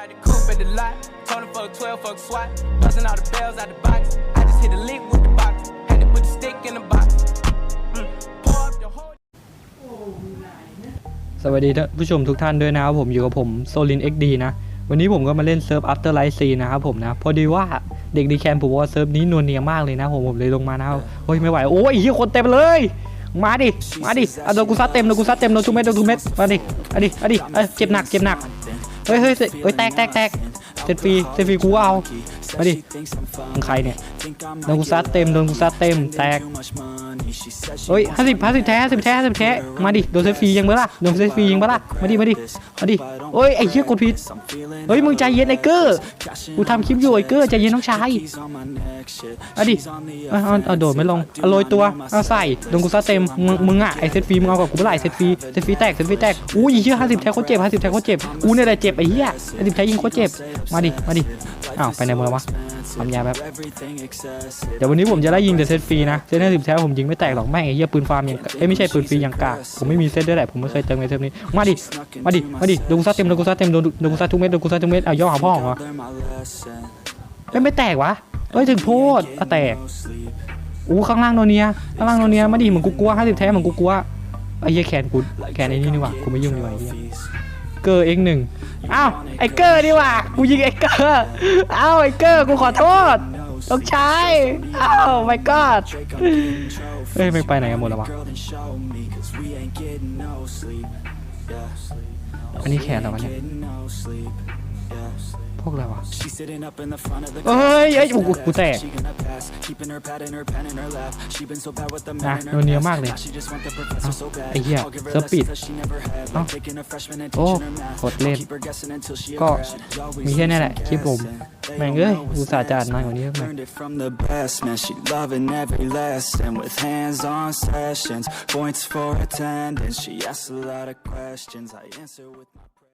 had the coupe at the lot. Told him fuck 12, fuck SWAT. Busting all the bells out the box. I just hit a lick with the box. Had to put the stick in the box. Mm. Pour up the whole. สวัสดีท่านผู้ชมทุกท่านด้วยนะครับผมอยู่กับผมโซลิน XD นะ วันนี้ผมก็มาเล่นเซิร์ฟ After Light C นะครับผมนะ พอดีว่าเด็กดีแคนผมว่าเซิร์ฟนี้นวลเนียมากเลยนะผมผมเลยลงมานะครับโอ้ยไม่ไหวโอ้ยเฮียคนเต็มเลย มาดิมาดิเอาโดนกูซัดเต็มโดนกูซัดเต็มโดนทุกเม็ดโดนทุกเม็ดมาดิเอาดิเอาดิเอ้เจ็บหนักเจ็บหนัก เฮ้ยเฮ้ยเฮ้ยแตกแตกแตกเซตฟรีเซตฟรีกูก็เอามาดิมึงใครเนี่ยโดนกูซัดเต็มโดนกูซัดเต็มแตก เฮ้ยห้าสิบห้าสิบแท้ห้าสิบแท้ห้าสิบแท้มาดิโดนเซตฟรียิงเมื่อล่ะโดนเซตฟรียิงเมื่อล่ะมาดิมาดิมาดิเฮ้ยไอ้เหี้ยกดผิดเฮ้ยมึงใจเย็นไอ้เกอร์กูทำคลิปอยู่ไอ้เกอร์ใจเย็นน้องชายเอาดิเอาเอาโดดไม่ลงเอาโรยตัวเอาใส่โดนกูซัดเต็มมึงมึงอะไอ้เซตฟรีมึงเอากับกูเมื่อไหร่เซตฟรีเซตฟรีแตกเซตฟรีแตกอู้ยเหี้ยห้าสิบแท้โคตรเจ็บห้าสิบแท้โคตรเจ็บกูเนี่ยแหละเจ็บไอ้เหี้ยห้าสิบแท้ยิงโคตรเจ็บมาดิมาดิอ้าวไปไหนหมดแล้ววะ ทำยาแบบเดี๋ยววันนี้ผมจะไล่ยิงแต่เซตฟรีนะ เซตห้าสิบแท้ผมยิงไม่แตกหรอกแม่งไอ้เหี้ยปืนฟาร์มยังเอ้ยไม่ใช่ปืนฟรียังกากผมไม่มีเซตด้วยแหละผมไม่เคยเติมในเทปนี้ มาดิ มาดิ มาดิโดนกูซัดเต็มโดนกูซัดเต็มโดนโดนกูซัดทุกเม็ดโดนกูซัดทุกเม็ดเอาย่อหาพ่อเหรอเอ้ยไม่แตกวะเอ้ยถึงโพดอะแตกอู้ข้างล่างโนเนียข้างล่างโนเนียมาดิเหมือนกูกลัวห้าสิบแท้เหมือนกูกลัวไอ้เหี้ยแขนกูแขนไอ้นี่นี่หว่ากูไม่ยุ่งดีกว่าไอ้เหี้ย เกอร์เอ็กหนึ่งอ้าวไอเกอร์นี่ว่ากูยิงไอเกอร์อ้าวไอเกอร์กูขอโทษต้องใช้อ้าว my god เฮ้ยไม่ไปไหนกันหมดแล้ววะอันนี้แขนเหรวะเนี่ยพวกอะไรวะเฮ้ยเฮ้ยโอ้กูแตก นะโดนเนียมากเลยเอ้าไอ้เหี้ยเซิร์ฟปิดเอ้าโอ้กดเล่นก็มีแค่นี้แหละคลิปผมแม่งเอ้ยอุตส่าห์จะอ่านนานกว่านี้ทำไม Learned it from the best, man. She loving every lesson with hands-on sessions, points for attendance. She asks a lot of questions. I answer with my.